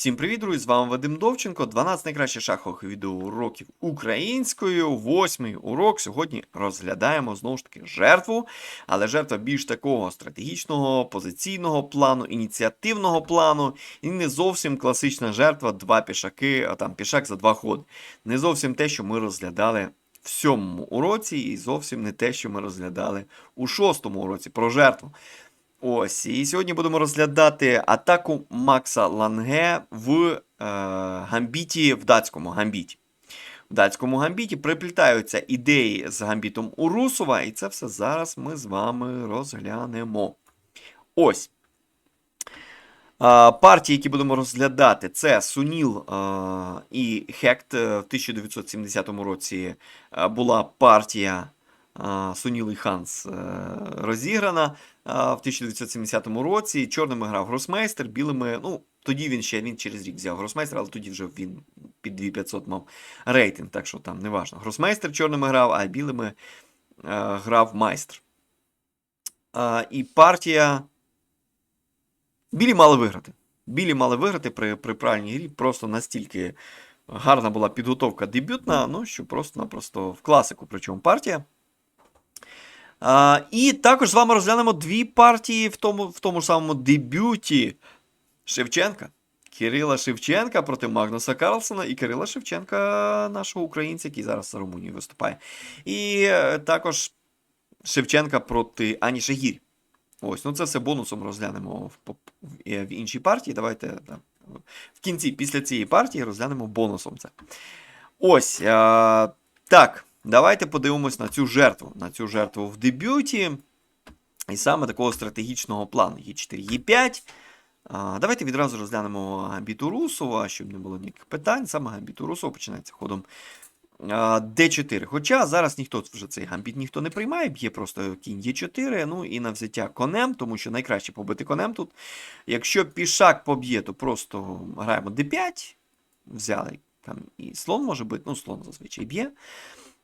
Всім привіт, друзі! З вами Вадим Довченко. 12 найкращих шахових відеоуроків українською. Восьмий урок. Сьогодні розглядаємо знову ж таки жертву, але жертва більш такого стратегічного, позиційного плану, ініціативного плану. І не зовсім класична жертва, два пішаки, а там пішак за два ходи. Не зовсім те, що ми розглядали в сьомому уроці, і зовсім не те, що ми розглядали у шостому уроці про жертву. Ось, і сьогодні будемо розглядати атаку Макса Ланге в е, гамбіті, в датському гамбіті. В датському гамбіті приплітаються ідеї з гамбітом Урусова, і це все зараз ми з вами розглянемо. Ось. Партії, які будемо розглядати, це Суніл е, і Хект. Е, В 1970 році е, була партія е, Суніл і Ханс е, розіграна в 1970 році. Чорними грав гросмейстер, білими. Ну, тоді він ще він через рік взяв гросмейстер, але тоді вже він під 2500 мав рейтинг, так що там не важно. Гросмейстер чорними грав, а білими грав майстер. І партія. Білі мали виграти. Білі мали виграти при, при правильній грі. Просто настільки гарна була підготовка дебютна, ну що просто-напросто в класику, причому партія. А, І також з вами розглянемо дві партії в тому в тому ж самому дебюті Шевченка. Кирила Шевченка проти Магнуса Карлсона і Кирила Шевченка, нашого українця, який зараз за Румунію виступає. І е, також Шевченка проти Ані Шагір. Ось, ну це все бонусом розглянемо в, в, в іншій партії. Давайте да, в кінці, після цієї партії, розглянемо бонусом це. Ось. А, так. Давайте подивимось на цю жертву. На цю жертву в дебюті. І саме такого стратегічного плану. Є4, Є5. Давайте відразу розглянемо гамбіту Русова, щоб не було ніяких питань. Саме гамбіту Русова починається ходом а, d4. Хоча зараз ніхто вже цей гамбіт ніхто не приймає, б'є просто кінь Е4, ну і на взяття конем, тому що найкраще побити конем тут. Якщо пішак поб'є, то просто граємо d5. Взяли там і слон може бути, ну, слон зазвичай б'є.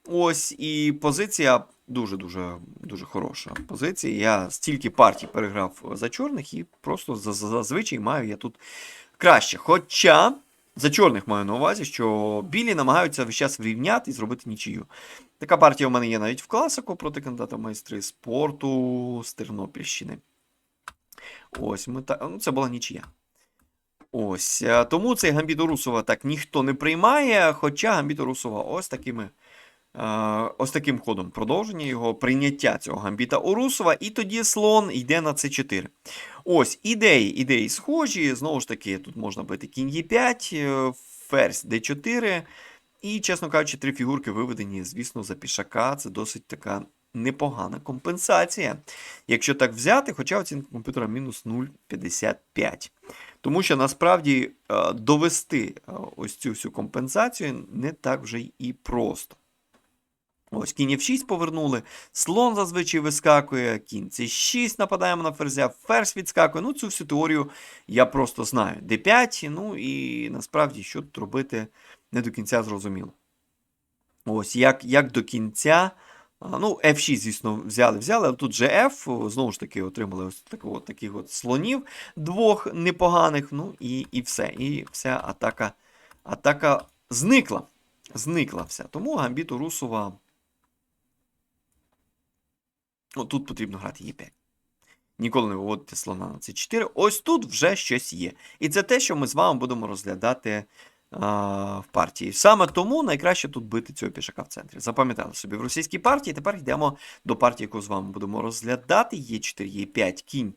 Ось і позиція дуже-дуже дуже хороша. Позиція. Я стільки партій переграв за чорних і просто зазвичай маю я тут краще. Хоча за чорних маю на увазі, що білі намагаються весь час врівняти і зробити нічию. Така партія у мене є навіть в класику проти кандидата майстри спорту з Тернопільщини. Ось ми так. Ну, це була нічия. Ось. Тому цей гамбіт Русова так ніхто не приймає, хоча гамбіт Русова ось такими. Ось таким ходом продовження його прийняття цього гамбіта Урусова, і тоді слон йде на c4. Ось ідеї ідеї схожі. Знову ж таки, тут можна бити кінь Е5, ферзь d4. І, чесно кажучи, три фігурки виведені, звісно, за пішака. Це досить така непогана компенсація. Якщо так взяти, хоча оцінка комп'ютера мінус 0,55. Тому що насправді довести ось цю всю компенсацію не так вже і просто. Ось кінь F6 повернули. Слон зазвичай вискакує, кінь C6 нападаємо на ферзя, ферзь відскакує. Ну, цю всю теорію я просто знаю. D5, ну і насправді, що тут робити, не до кінця зрозуміло. Ось, як як до кінця. Ну, F6, звісно, взяли, взяли, але тут же F, знову ж таки, отримали ось таких от, таких от слонів двох непоганих. Ну і і все. І вся атака атака зникла. Зникла вся. Тому гамбіту Русова. Ну, тут потрібно грати Е5. Ніколи не виводити слона на С4. Ось тут вже щось є. І це те, що ми з вами будемо розглядати а, в партії. Саме тому найкраще тут бити цього пішака в центрі. Запам'ятали собі в російській партії. Тепер йдемо до партії, яку з вами будемо розглядати. Е4, Е5, кінь.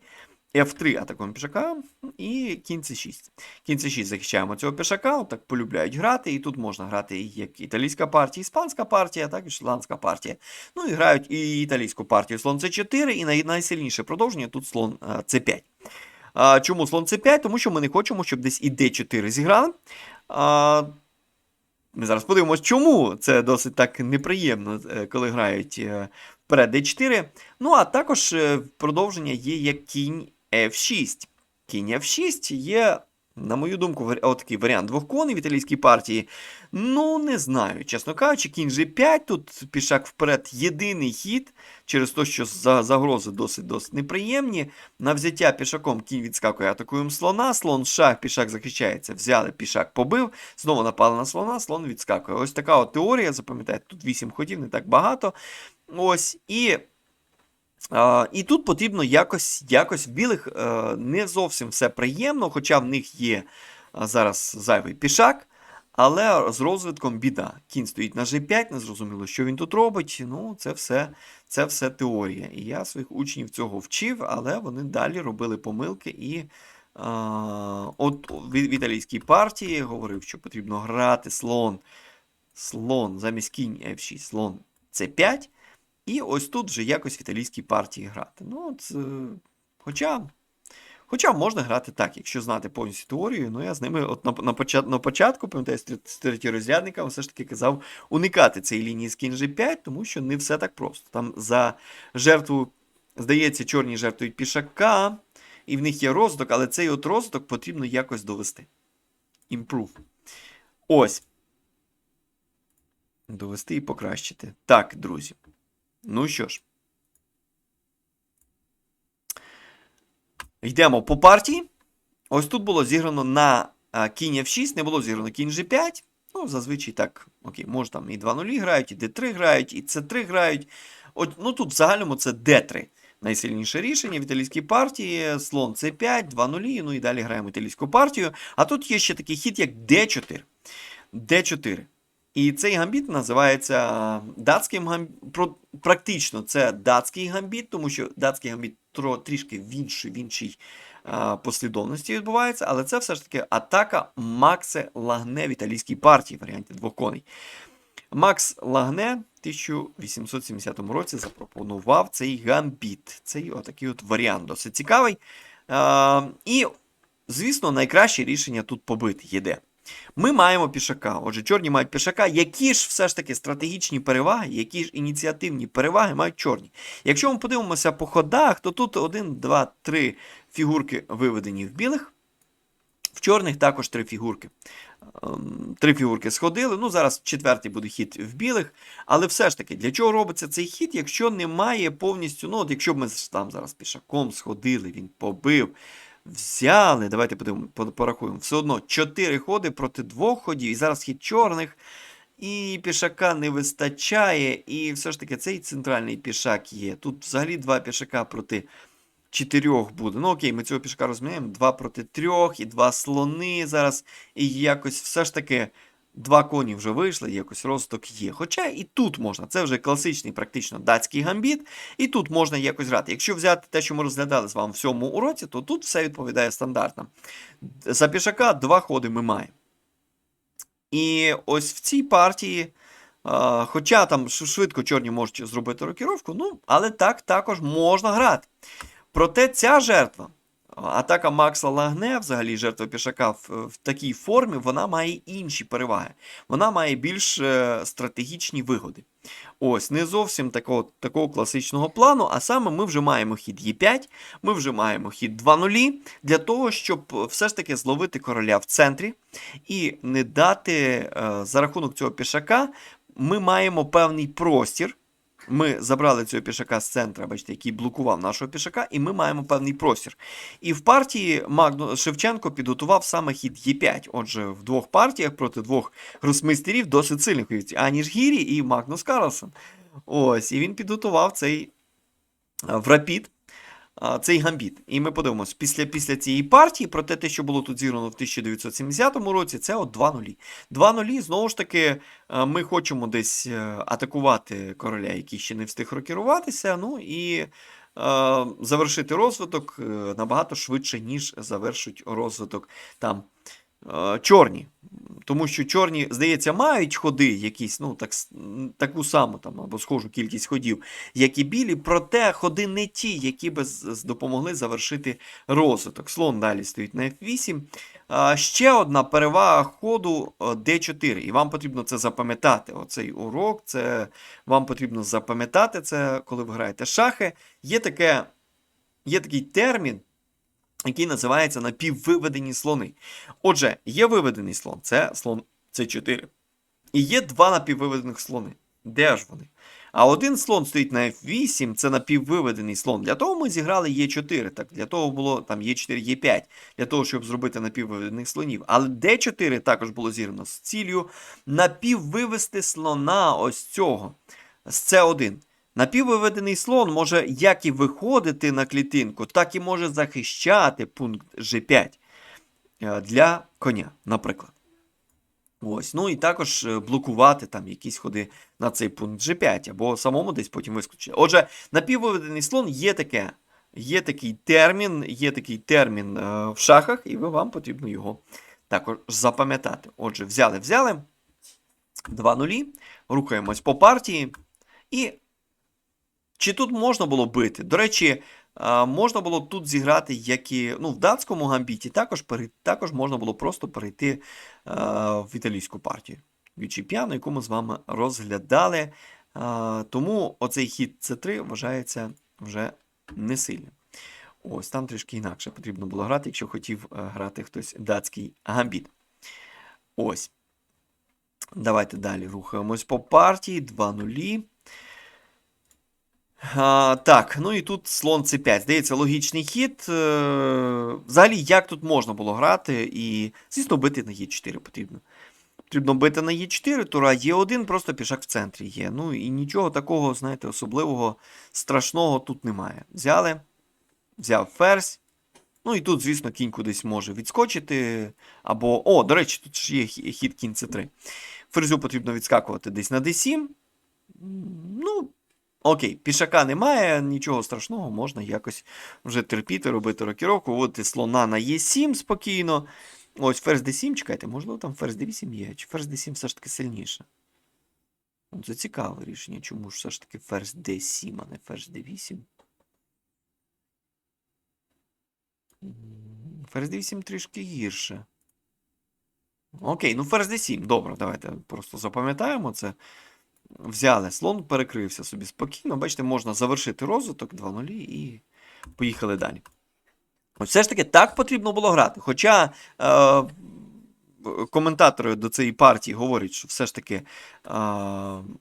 F3 атакуємо пішака і кінь c6. Кінь c6 захищаємо цього пішака, так полюбляють грати. І тут можна грати як італійська партія, іспанська партія, так і шотландська партія. Ну і грають і італійську партію слон c4, і найсильніше продовження тут слон c5. А, Чому слон c5? Тому що ми не хочемо, щоб десь і d4 зіграли. Ми зараз подивимось, чому це досить так неприємно, е, коли грають е, вперед d4. Ну, а також е, продовження є як кінь F6. Кінь F6 є На мою думку, отакий варіант двох коней в італійській партії. Ну, не знаю. Чесно кажучи, кінь G5, тут пішак вперед єдиний хід, через те, що загрози досить досить неприємні. На взяття пішаком кінь відскакує, атакуємо слона, слон шах, пішак захищається, взяли, пішак побив, знову напали на слона, слон відскакує. Ось така от теорія, запам'ятайте, тут 8 ходів, не так багато. Ось, і а, і тут потрібно якось, якось білих е, не зовсім все приємно, хоча в них є а, зараз зайвий пішак, але з розвитком біда. Кінь стоїть на G5, не зрозуміло, що він тут робить. Ну, це все, це все теорія. І я своїх учнів цього вчив, але вони далі робили помилки і. А, от в італійській партії говорив, що потрібно грати слон, слон замість кінь F6, слон C5. І ось тут вже якось в італійській партії грати. Ну, це... Хоча, хоча можна грати так, якщо знати повністю теорію, ну я з ними от на, на, почат, на початку, пам'ятаю, з тре- з все ж таки казав уникати цієї лінії з кінь G5, тому що не все так просто. Там за жертву, здається, чорні жертвують пішака, і в них є розвиток, але цей от розвиток потрібно якось довести. Improve. Ось. Довести і покращити. Так, друзі. Ну що ж. Йдемо по партії. Ось тут було зіграно на а, кінь F6, не було зіграно кінь G5. Ну, зазвичай так, окей, може там і 2-0 грають, і D3 грають, і C3 грають. От, ну тут в загальному це D3. Найсильніше рішення в італійській партії. Слон C5, 2-0, ну і далі граємо італійську партію. А тут є ще такий хід, як D4. D4. І цей гамбіт називається датським гамбітом. Практично це датський гамбіт, тому що датський гамбіт трішки в іншій, в іншій послідовності відбувається, але це все ж таки атака Максе Лагне в італійській партії, в варіанті двох коней. Макс Лагне в 1870 році запропонував цей гамбіт. Цей отакий от варіант досить цікавий. І, звісно, найкраще рішення тут побити єде. Ми маємо пішака. Отже, чорні мають пішака. Які ж все ж таки стратегічні переваги, які ж ініціативні переваги мають чорні? Якщо ми подивимося по ходах, то тут 1, 2, 3 фігурки виведені в білих. В чорних також три фігурки. Ем, Три фігурки сходили. Ну, зараз четвертий буде хід в білих. Але все ж таки, для чого робиться цей хід, якщо немає повністю. Ну, от якщо б ми там зараз пішаком сходили, він побив. Взяли, давайте порахуємо. Все одно 4 ходи проти двох ходів. І зараз хід чорних. І пішака не вистачає. І все ж таки цей центральний пішак є. Тут взагалі два пішака проти чотирьох буде. Ну окей, ми цього пішака розміняємо. Два проти трьох, і два слони зараз. І якось все ж таки два коні вже вийшли, якось розвиток є. Хоча і тут можна. Це вже класичний, практично датський гамбіт. І тут можна якось грати. Якщо взяти те, що ми розглядали з вами в цьому уроці, то тут все відповідає стандартам. За пішака два ходи ми маємо. І ось в цій партії, хоча там швидко чорні можуть зробити рокіровку, ну, але так також можна грати. Проте ця жертва, атака Макса Лагне, взагалі жертва пішака в, в такій формі, вона має інші переваги. Вона має більш е, стратегічні вигоди. Ось, не зовсім такого, такого класичного плану, а саме ми вже маємо хід Е5, ми вже маємо хід 2-0 для того, щоб все ж таки зловити короля в центрі і не дати е, за рахунок цього пішака, ми маємо певний простір. Ми забрали цього пішака з центра, бачите, який блокував нашого пішака, і ми маємо певний простір. І в партії Магну Шевченко підготував саме хід Е5. Отже, в двох партіях проти двох гросмейстерів досить сильних Аніж Гірі і Магнус Карлсон. Ось, і він підготував цей врапід. в рапід. а, Цей гамбіт. І ми подивимось, після, після цієї партії, проте те, що було тут зіграно в 1970 році, це от 2-0. 2-0, знову ж таки, е, ми хочемо десь е, атакувати короля, який ще не встиг рокіруватися, ну і е, завершити розвиток набагато швидше, ніж завершить розвиток там чорні. Тому що чорні, здається, мають ходи якісь, ну, так, таку саму там, або схожу кількість ходів, як і білі, проте ходи не ті, які би допомогли завершити розвиток. Слон далі стоїть на F8. Ще одна перевага ходу е, D4. І вам потрібно це запам'ятати. Оцей урок, це вам потрібно запам'ятати це, коли ви граєте шахи. Є, таке, є такий термін який називається напіввиведені слони. Отже, є виведений слон, це слон С4. І є два напіввиведених слони. Де ж вони? А один слон стоїть на F8, це напіввиведений слон. Для того ми зіграли Е4. Так, для того було там Е4, Е5, для того, щоб зробити напіввиведених слонів. Але Д4 також було зіграно з ціллю напіввивести слона ось цього. З С1. Напіввиведений слон може як і виходити на клітинку, так і може захищати пункт G5 е, для коня, наприклад. Ось, ну і також е, блокувати там якісь ходи на цей пункт G5, або самому десь потім вискочити. Отже, напіввиведений слон є таке. Є такий термін, є такий термін е, в шахах, і вам потрібно його також запам'ятати. Отже, взяли, взяли. Два нулі. Рухаємось по партії. І чи тут можна було бити? До речі, можна було тут зіграти, як і ну, в датському гамбіті, також, також можна було просто перейти в італійську партію. Вічіп'яну, яку ми з вами розглядали. Тому оцей хід С3 вважається вже не сильним. Ось там трішки інакше потрібно було грати, якщо хотів е, грати хтось датський гамбіт. Ось. Давайте далі рухаємось по партії. 2 нулі. А, так, ну і тут слон c5. Здається, логічний хід. Е, Взагалі, як тут можна було грати? І, звісно, бити на Е4 потрібно. Потрібно бити на Е4, тура Е1, просто пішак в центрі є. Ну і нічого такого, знаєте, особливого, страшного тут немає. Взяли, взяв ферзь. Ну і тут, звісно, кінь кудись може відскочити. Або. О, до речі, тут ж є хід кінь c3. Ферзю потрібно відскакувати десь на d7. Ну, окей, пішака немає, нічого страшного, можна якось вже терпіти, робити рокіровку. І слона на Е7 спокійно. Ось ферзь d7, чекайте, можливо, там ферзь d8 є, чи ферзь d7 все ж таки сильніше. Це цікаве рішення, чому ж все ж таки ферзь d7, а не ферзь d8. М, Ферзь d8 трішки гірше. Окей, ну ферзь d7. Добре, давайте просто запам'ятаємо це. Взяли слон, перекрився собі спокійно. Бачите, можна завершити розвиток 2-0 і поїхали далі. Все ж таки так потрібно було грати. Хоча е, коментатори до цієї партії говорять, що все ж таки е,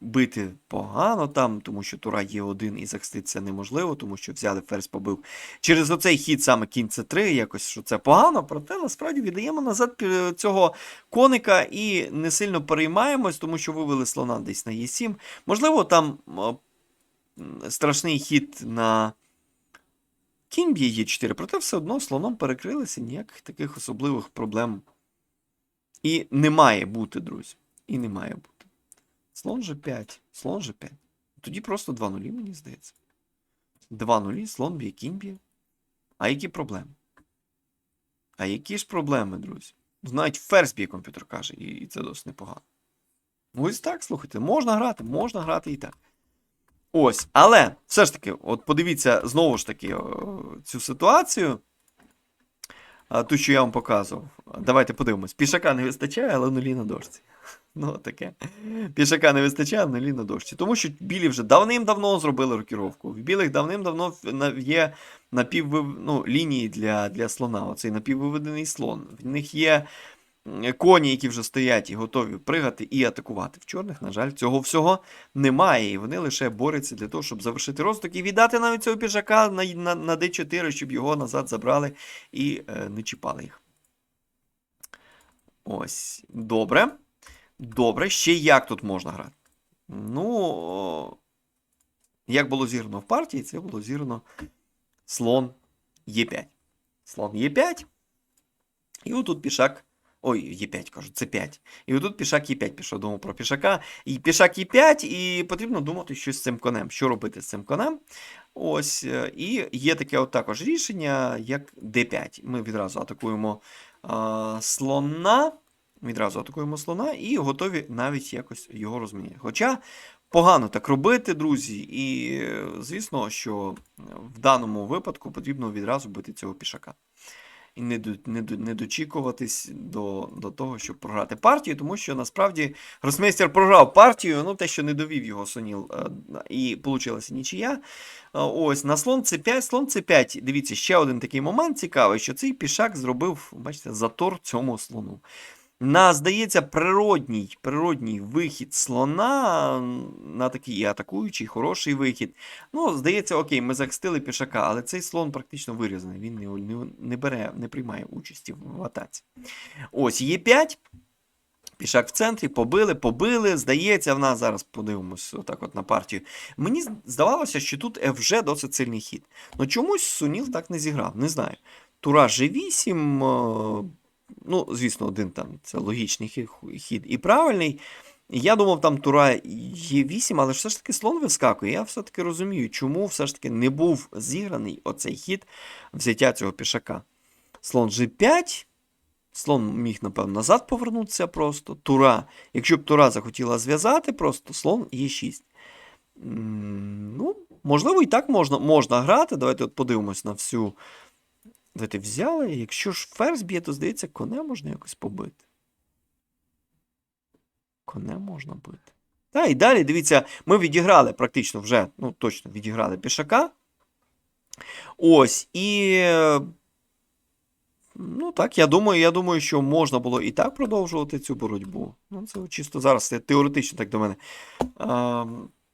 бити погано там, тому що Тура є один і захиститися неможливо, тому що взяли ферзь побив. Через оцей хід саме кінь c 3 якось що це погано, проте насправді віддаємо назад цього коника і не сильно переймаємось, тому що вивели слона десь на Е7. Можливо, там м, страшний хід на кінь б'є Е4, проте все одно слоном перекрилися, ніяких таких особливих проблем. І не має бути, друзі. І не має бути. Слон G5, слон G5. Тоді просто 2 нулі, мені здається. 2 нулі, слон б'є, кінь б'є. А які проблеми? А які ж проблеми, друзі? Навіть ферзь б'є комп'ютер каже, і це досить непогано. Ну, Ось так, слухайте, можна грати, можна грати і так. Ось, але все ж таки, от подивіться знову ж таки цю ситуацію. Ту, що я вам показував. Давайте подивимось. Пішака не вистачає, але нулі на дошці. Ну, таке. Пішака не вистачає, нулі на дошці. Тому що білі вже давним-давно зробили рокіровку. В білих давним-давно є напіввив... ну, лінії для, для слона. Оцей напіввиведений слон. В них є коні, які вже стоять і готові пригати і атакувати. В чорних, на жаль, цього всього немає. І вони лише борються для того, щоб завершити розвиток і віддати навіть цього пішака на, на, на D4, щоб його назад забрали і е, не чіпали їх. Ось. Добре. Добре. Ще як тут можна грати? Ну, як було зіграно в партії, це було зіграно слон Е5. Слон Е5. І отут пішак. Ой, Е5 кажу, це 5. І отут пішак Е5 пішов, думав про пішака. І пішак Е5, і потрібно думати, що з цим конем. Що робити з цим конем? Ось. е, І є таке от також рішення, як D5. Ми відразу атакуємо а, слона. Відразу атакуємо слона і готові навіть якось його розміняти. Хоча погано так робити, друзі, і е, звісно, що в даному випадку потрібно відразу бити цього пішака. І не, не, не дочікуватись до, до того, щоб програти партію, тому що насправді гросмейстер програв партію, ну те, що не довів його Соніл, е, і вийшла нічия. Е, Ось на слон c5, слон c5. Дивіться, ще один такий момент цікавий, що цей пішак зробив, бачите, затор цьому слону. На, здається, природній, природній вихід слона на такий і атакуючий, хороший вихід. Ну, здається, окей, ми захистили пішака, але цей слон практично вирізаний. Він не, не, не бере, не приймає участі в атаці. Ось Є5. Пішак в центрі, побили, побили. Здається, в нас зараз подивимось отак от на партію. Мені здавалося, що тут FG досить сильний хід. Ну чомусь Суніл так не зіграв, не знаю. Тура G8, е, ну, звісно, один там це логічний хід, і правильний. Я думав, там Тура Е8, але все ж таки слон вискакує. Я все-таки розумію, чому все ж таки не був зіграний оцей хід взяття цього пішака. Слон G5. Слон міг, напевно, назад повернутися просто. Тура. Якщо б Тура захотіла зв'язати, просто слон Е6. Ну, можливо, і так можна можна грати. Давайте от подивимось на всю. Давайте взяли. Якщо ж ферзь б'є, то здається, коне можна якось побити. Коне можна бити. Та і далі, дивіться, ми відіграли практично вже, ну, точно відіграли пішака. Ось, і. Ну так, я думаю, я думаю, що можна було і так продовжувати цю боротьбу. Ну, це чисто зараз це теоретично так до мене. А,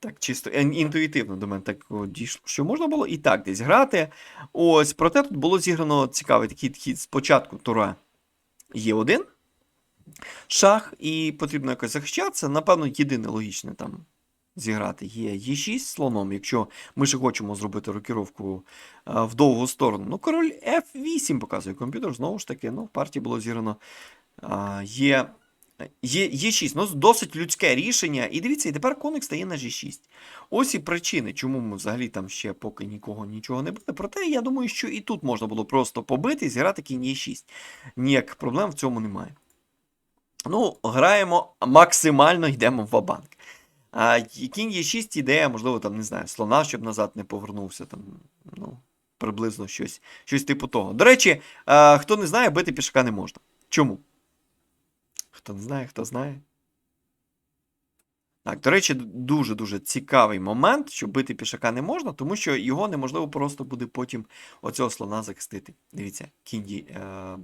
так, чисто інтуїтивно до мене так дійшло, що можна було і так десь грати. Ось, проте тут було зіграно цікавий такий хід. Спочатку Тура є один шах, і потрібно якось захищатися. Напевно, єдине логічне там зіграти є Е6 слоном, якщо ми ще хочемо зробити рокіровку а, в довгу сторону. Ну, король F8 показує комп'ютер. Знову ж таки, ну, в партії було зіграно а, є. Є, є 6, ну досить людське рішення. І дивіться, і тепер коник стає на G6. Ось і причини, чому ми взагалі там ще поки нікого нічого не били. Проте я думаю, що і тут можна було просто побити і зіграти кінь Е6. Ніяких проблем в цьому немає. Ну, граємо максимально йдемо в вабанк. А кінь Е6 ідея, можливо, там, не знаю, слона, щоб назад не повернувся. Там, ну, приблизно щось, щось типу того. До речі, хто не знає, бити пішака не можна. Чому? Хто не знає, хто знає. Так, до речі, дуже-дуже цікавий момент, що бити пішака не можна, тому що його неможливо просто буде потім оцього слона захистити. Дивіться, кінь. Е...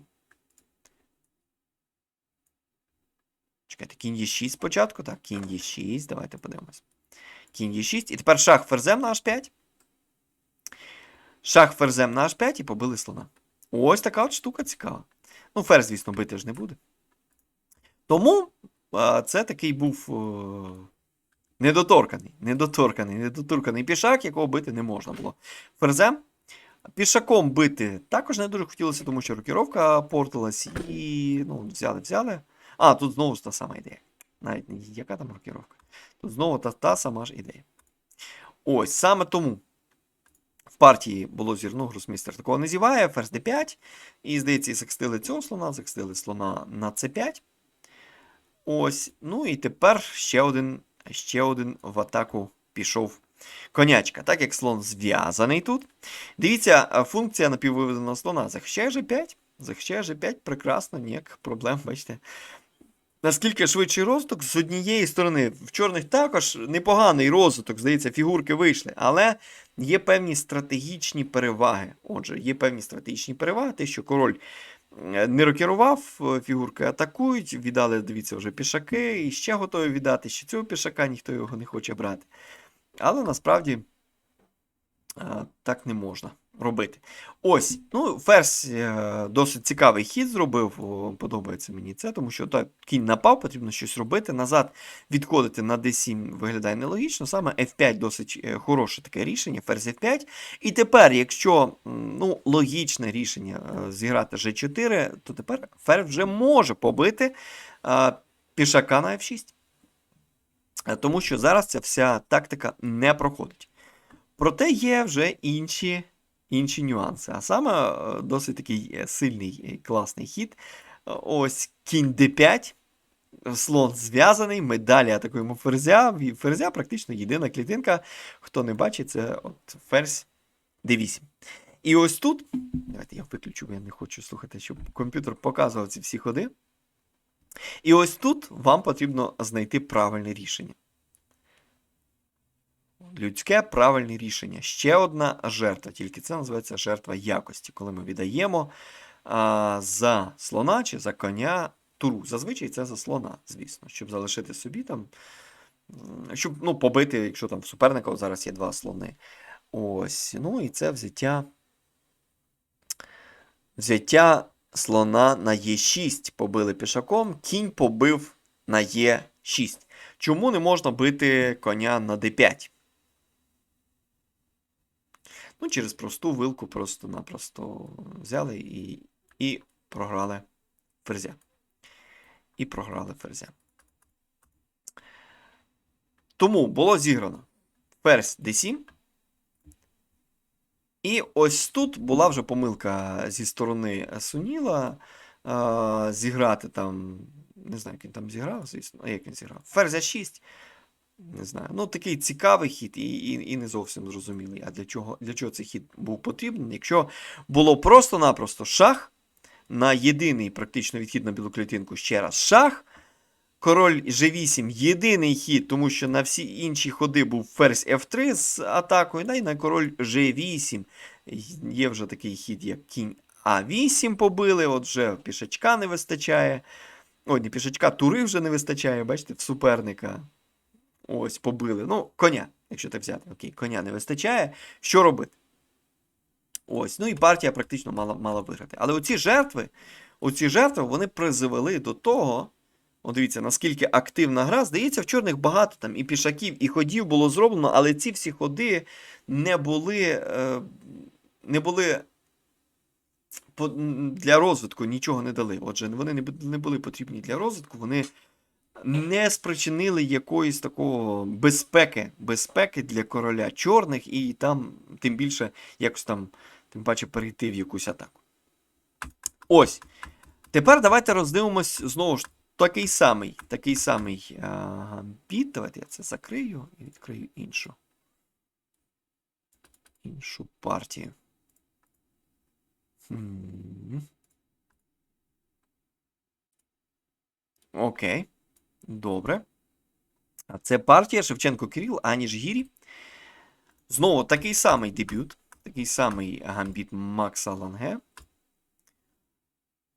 Чекайте, кінь Е6 спочатку. Так, кінь Е6, давайте подивимось. Кінь Е6. І тепер шах ферзем на H5. Шах ферзем на H5 і побили слона. Ось така от штука цікава. Ну, ферзь, звісно, бити ж не буде. Тому це такий був недоторканий, недоторканий, недоторканий пішак, якого бити не можна було. Ферзем. Пішаком бити також не дуже хотілося, тому що рокіровка портилась і ну, взяли, взяли. А, тут знову ж та сама ідея. Навіть яка там рокіровка. Тут знову та, та сама ж ідея. Ось, саме тому в партії було зірно, гросмістер такого не зіває, ферзь d5. І, здається, і захистили цього слона, захистили слона на c5. Ось. Ну і тепер ще один, ще один в атаку пішов конячка. Так як слон зв'язаний тут. Дивіться, функція напіввиведеного слона захищає G5. Захищає G5 прекрасно, ніяких проблем, бачите. Наскільки швидший розвиток з однієї сторони, в чорних також непоганий розвиток, здається, фігурки вийшли, але є певні стратегічні переваги. Отже, є певні стратегічні переваги, те, що король не рокерував, е, фігурки атакують, віддали, дивіться, вже пішаки, і ще готові віддати, ще цього пішака ніхто його не хоче брати. Але насправді е, так не можна робити. Ось, ну, ферзь е, досить цікавий хід зробив. Подобається мені це, тому що так, кінь напав, потрібно щось робити. Назад відходити на d7 виглядає нелогічно. Саме F5 досить е, хороше таке рішення, ферзь F5. І тепер, якщо ну, логічне рішення е, зіграти G4, то тепер ферзь вже може побити пішака на F6. Е, Тому що зараз ця вся тактика не проходить. Проте є вже інші інші нюанси. А саме е, досить такий е, сильний е, класний хід. Ось кінь d5. Слон зв'язаний, ми далі атакуємо ферзя. Ферзя практично єдина клітинка. Хто не бачить, це от ферзь d8. І ось тут. Давайте я виключу, бо я не хочу слухати, щоб комп'ютер показував ці всі ходи. І ось тут вам потрібно знайти правильне рішення. Людське правильне рішення. Ще одна жертва, тільки це називається жертва якості, коли ми віддаємо а, за слона чи за коня туру. Зазвичай це за слона, звісно, щоб залишити собі там, щоб ну, побити, якщо там в суперника зараз є два слони. Ось. Ну і це взяття. Взяття слона на Е6 побили пішаком, кінь побив на Е6. Чому не можна бити коня на d5? Ну, через просту вилку просто-напросто взяли і, і програли ферзя. І програли ферзя. Тому було зіграно ферзь d7. І ось тут була вже помилка зі сторони Суніла зіграти там. Не знаю, як він там зіграв, звісно. Як він зіграв? Ферзя 6. Не знаю. Ну, такий цікавий хід і, і, і не зовсім зрозумілий. А для чого, для чого цей хід був потрібен? Якщо було просто-напросто шах на єдиний практично відхід на білу клітинку ще раз шах. Король G8 єдиний хід, тому що на всі інші ходи був ферзь F3 з атакою, да, і на король G8 є вже такий хід, як кінь А8 побили, от вже пішачка не вистачає. Ой, не пішачка, тури вже не вистачає, бачите, в суперника. Ось, побили. Ну, коня, якщо так взяти, окей, коня не вистачає. Що робити? Ось, ну і партія практично мала, мала виграти. Але оці жертви, оці жертви, вони призвели до того. От дивіться, наскільки активна гра. Здається, в чорних багато там і пішаків, і ходів було зроблено, але ці всі ходи не були, е, не були для розвитку нічого не дали. Отже, вони не, були потрібні для розвитку, вони не спричинили якоїсь такого безпеки, безпеки для короля чорних, і там, тим більше, якось там, тим паче, перейти в якусь атаку. Ось. Тепер давайте роздивимось знову ж такий самий, такий самий а. Давайте я це закрию і відкрию іншу. Іншу партію. Хм. Окей. Добре. Це партія Шевченко Кирил, Аніж Гірі. Знову такий самий дебют. Такий самий гамбіт Макса Ланге.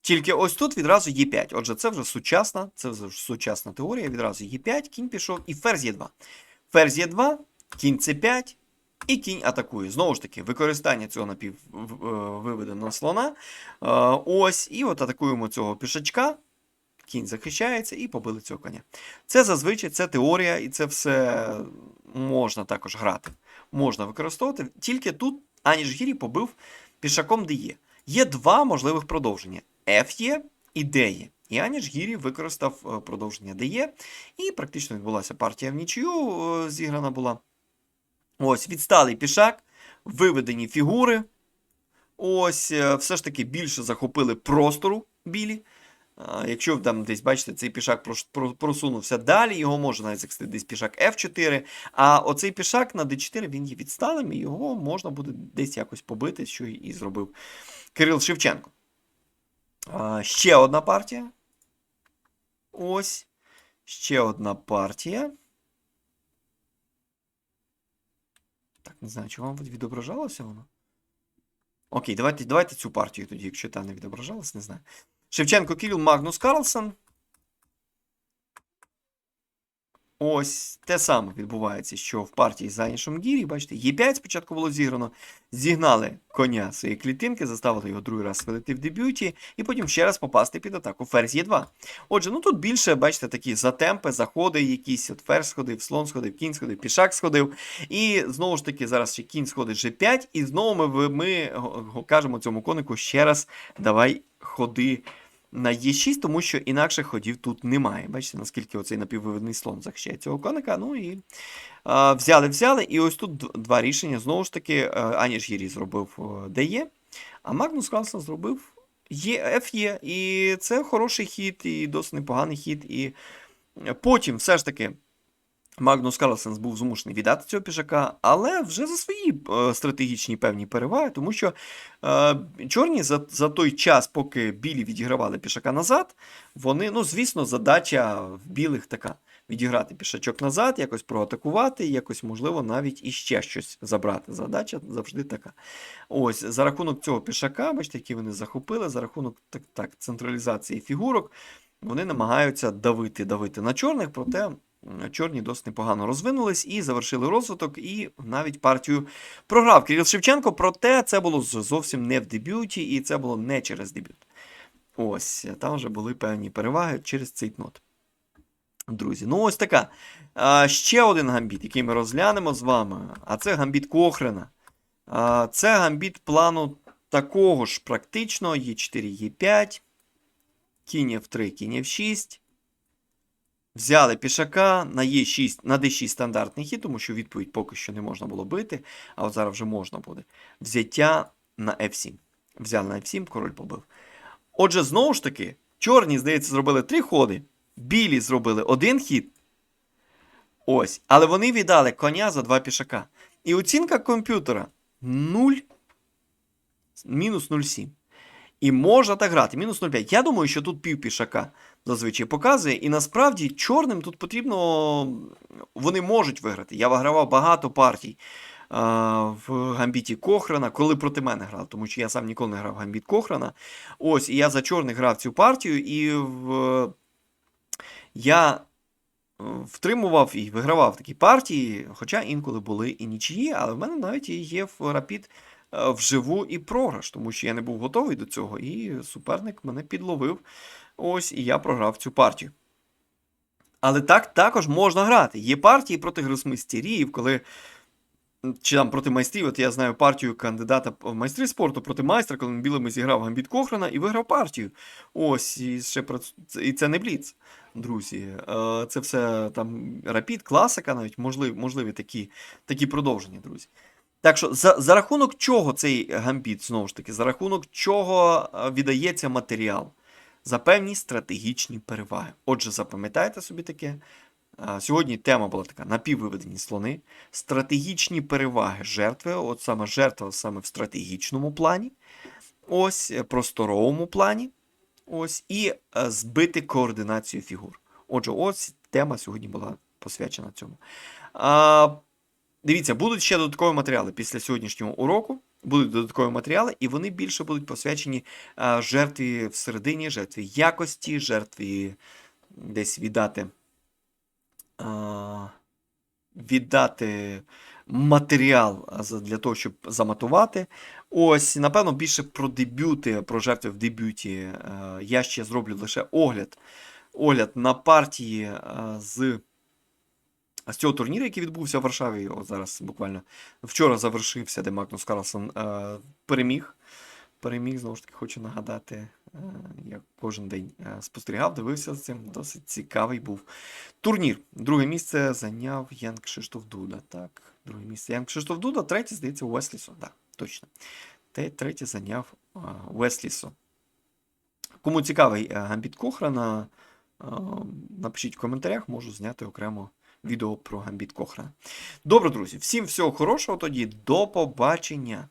Тільки ось тут відразу Е5. Отже, це вже сучасна, це вже сучасна теорія. Відразу Е5, кінь пішов і ферзь Е2. Ферзь Е2, кінь С5 і кінь атакує. Знову ж таки, використання цього напіввиведеного слона. Е, Ось, і от атакуємо цього пішачка. Кінь захищається і побили цього коня. Це зазвичай це теорія, і це все можна також грати. Можна використовувати. Тільки тут Аніж Гірі побив пішаком де є. Два можливих продовження: F є і D є. І Аніж Гірі використав е, продовження де. І практично відбулася партія в нічию, е, зіграна була. Ось, відсталий пішак, виведені фігури. Ось, е, все ж таки більше захопили простору білі. Якщо там десь, бачите, цей пішак просунувся далі, його може навіть захистити десь пішак F4. А оцей пішак на D4 він є відсталим, і його можна буде десь якось побити, що і зробив Кирил Шевченко. Ще одна партія. Ось. Ще одна партія. Так, не знаю, чи вам відображалося воно? Окей, давайте, давайте цю партію тоді, якщо та не відображалась, не знаю. Шевченко Кирил, Магнус Карлсон. Ось те саме відбувається, що в партії з Анішем Гірі. Бачите, Е5 спочатку було зіграно. Зігнали коня своєї клітинки, заставили його другий раз вилити в дебюті, і потім ще раз попасти під атаку ферзь Е2. Отже, ну тут більше, бачите, такі затемпи, заходи якісь. От ферзь сходив, слон сходив, кінь сходив, пішак сходив. І знову ж таки, зараз ще кінь сходить G5, і знову ми, ми кажемо цьому конику ще раз давай ходи на Е6, тому що інакших ходів тут немає. Бачите, наскільки оцей напіввиведений слон захищає цього коника. Ну і взяли, взяли. І ось тут два рішення. Знову ж таки, Аніж Єрі зробив е, ДЕ, а Магнус Карлсон зробив Е, І це хороший хід, і досить непоганий хід. І потім все ж таки. Магнус Карлсенс був змушений віддати цього пішака, але вже за свої е, стратегічні певні переваги, тому що е, чорні за, за той час, поки білі відігравали пішака назад, вони, ну, звісно, задача в білих така. Відіграти пішачок назад, якось проатакувати, якось, можливо, навіть іще щось забрати. Задача завжди така. Ось, за рахунок цього пішака, бачите, які вони захопили, за рахунок так, так, централізації фігурок, вони намагаються давити, давити на чорних, проте чорні досить непогано розвинулись і завершили розвиток, і навіть партію програв Кирил Шевченко, проте це було зовсім не в дебюті, і це було не через дебют. Ось, там вже були певні переваги через цей нот. Друзі, ну ось така. А, ще один гамбіт, який ми розглянемо з вами, а це гамбіт Кохрена. А, це гамбіт плану такого ж практично Е4, Е5, кінь F3, кінь F6. Взяли пішака на Е6, на D6 стандартний хід, тому що відповідь поки що не можна було бити, а от зараз вже можна буде. Взяття на F7. Взяли на F7, король побив. Отже, знову ж таки, чорні, здається, зробили три ходи, білі зробили один хід. Ось. Але вони віддали коня за два пішака. І оцінка комп'ютера 0, мінус 0,7. І можна так грати. Мінус 0,5. Я думаю, що тут пів пішака зазвичай показує. І насправді чорним тут потрібно. Вони можуть виграти. Я вигравав багато партій в гамбіті Кохрана, коли проти мене грав, тому що я сам ніколи не грав в гамбіт Кохрана. Ось, і я за чорних грав цю партію, і в... я е, втримував і вигравав такі партії, хоча інколи були і нічиї, але в мене навіть і є в Рапід е, вживу і програш, тому що я не був готовий до цього, і суперник мене підловив. Ось, і я програв цю партію. Але так також можна грати. Є партії проти гросмейстерів, коли. Чи там проти майстрів, от я знаю партію кандидата в майстри спорту проти майстра, коли він білими зіграв гамбіт Кохрана і виграв партію. Ось, і ще це- і це не бліц, друзі. Е, Це все там рапід, класика, навіть можливі, можливі такі, такі продовження, друзі. Так що, за, за рахунок чого цей гамбіт, знову ж таки, за рахунок чого е, віддається матеріал? За певні стратегічні переваги. Отже, запам'ятайте собі таке. Сьогодні тема була така: напіввиведені слони, стратегічні переваги жертви, от саме жертва саме в стратегічному плані, ось е, просторовому плані, ось, і е, збити координацію фігур. Отже, ось тема сьогодні була посвячена цьому. А, дивіться, будуть ще додаткові матеріали після сьогоднішнього уроку. Будуть додаткові матеріали, і вони більше будуть посвячені жертві всередині, жертві якості, жертві десь віддати віддати матеріал для того, щоб заматувати. Ось, напевно, більше про дебюти, про жертви в дебюті. Я ще зроблю лише огляд, огляд на партії з, з цього турніру, який відбувся в Варшаві. От зараз буквально вчора завершився, де Магнус Карлсон е, переміг. Переміг, знову ж таки, хочу нагадати, е, я кожен день е, спостерігав, дивився за цим. Досить цікавий був турнір. Друге місце зайняв Ян Кшиштоф Дуда. Так, друге місце Ян Кшиштоф Дуда, третє, здається, Уеслісо. Так, точно. Те, третє зайняв а, Уеслісо. Кому цікавий е, гамбіт Кохрана, е, напишіть в коментарях, можу зняти окремо відео про гамбіт Кохрана. Добре, друзі, всім всього хорошого тоді, до побачення.